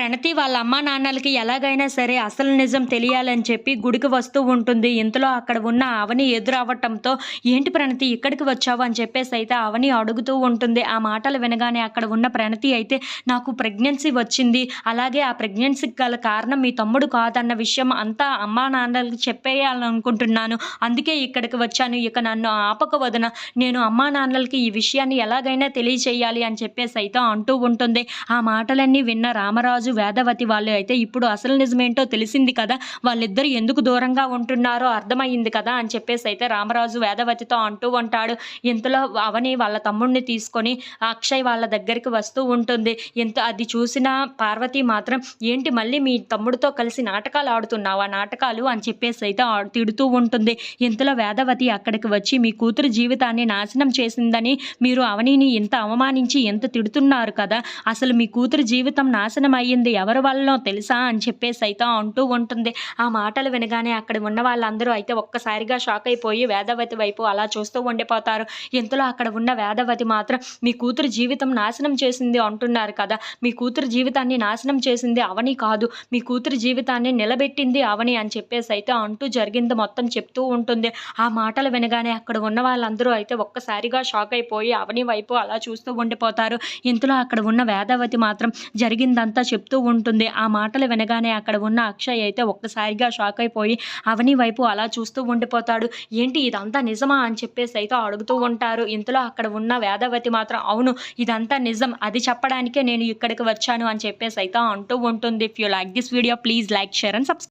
ప్రణతి వాళ్ళ అమ్మా నాన్నలకి ఎలాగైనా సరే అసలు నిజం తెలియాలని చెప్పి గుడికి వస్తూ ఉంటుంది. ఇంతలో అక్కడ ఉన్న అవని ఎదురవ్వటంతో ఏంటి ప్రణతి ఇక్కడికి వచ్చావు? అని చెప్పేసి అయితే అవని అడుగుతూ ఉంటుంది. ఆ మాటలు వినగానే అక్కడ ఉన్న ప్రణతి అయితే నాకు ప్రెగ్నెన్సీ వచ్చింది. అలాగే ఆ ప్రెగ్నెన్సీకి గల కారణం మీ తమ్ముడు కాదన్న విషయం అంతా అమ్మా నాన్నలకి చెప్పేయాలనుకుంటున్నాను. అందుకే ఇక్కడికి వచ్చాను. ఇక నన్ను ఆపక వదన నేను అమ్మా నాన్నలకి ఈ విషయాన్ని ఎలాగైనా తెలియచేయాలి అని చెప్పేసి అయితే అంటూ ఉంటుంది. ఆ మాటలన్నీ విన్న రామరాజు వేదవతి వాళ్ళు అయితే ఇప్పుడు అసలు నిజమేంటో తెలిసింది కదా. వాళ్ళిద్దరు ఎందుకు దూరంగా ఉంటున్నారో అర్థమైంది కదా అని చెప్పేసి అయితే రామరాజు వేదవతితో అంటూ ఉంటాడు. ఇంతలో అవని వాళ్ళ తమ్ముడిని తీసుకొని అక్షయ్ వాళ్ళ దగ్గరికి వస్తూ ఉంటుంది. ఎంత అది చూసిన పార్వతి మాత్రం ఏంటి మళ్ళీ మీ తమ్ముడితో కలిసి నాటకాలు ఆడుతున్నావా నాటకాలు? అని చెప్పేసి అయితే తిడుతూ ఉంటుంది. ఇంతలో వేదవతి అక్కడికి వచ్చి మీ కూతురు జీవితాన్ని నాశనం చేసిందని మీరు అవనిని ఇంత అవమానించి ఎంత తిడుతున్నారు కదా. అసలు మీ కూతురు జీవితం నాశనం అయింది ఎవరి వాళ్ళనో తెలుసా అని చెప్పేసి అయితే అంటూ ఉంటుంది. ఆ మాటలు వినగానే అక్కడ ఉన్న వాళ్ళందరూ అయితే ఒక్కసారిగా షాక్ అయిపోయి వేదవతి వైపు అలా చూస్తూ ఉండిపోతారు. ఇంతలో అక్కడ ఉన్న వేదవతి మాత్రం మీ కూతురు జీవితం నాశనం చేసింది అంటున్నారు కదా. మీ కూతురు జీవితాన్ని నాశనం చేసింది అవని కాదు. మీ కూతురు జీవితాన్ని నిలబెట్టింది అవని అని చెప్పేసి అయితే అంటూ జరిగింది మొత్తం చెప్తూ ఉంటుంది. ఆ మాటలు వినగానే అక్కడ ఉన్న వాళ్ళందరూ అయితే ఒక్కసారిగా షాక్ అయిపోయి అవని వైపు అలా చూస్తూ ఉండిపోతారు. ఇంతలో అక్కడ ఉన్న వేదవతి మాత్రం జరిగిందంతా చెప్తూ ఉంటుంది. ఆ మాటలు వినగానే అక్కడ ఉన్న అక్షయ్ అయితే ఒక్కసారిగా షాక్ అయిపోయి అవని వైపు అలా చూస్తూ ఉండిపోతాడు. ఏంటి ఇదంతా నిజమా అని చెప్పేసి అయితే అడుగుతూ ఉంటారు. ఇంతలో అక్కడ ఉన్న వేదవతి మాత్రం అవును ఇదంతా నిజం. అది చెప్పడానికే నేను ఇక్కడికి వచ్చాను అని చెప్పేసి అయితే అంటూ ఉంటుంది. If you like this video please like share and subscribe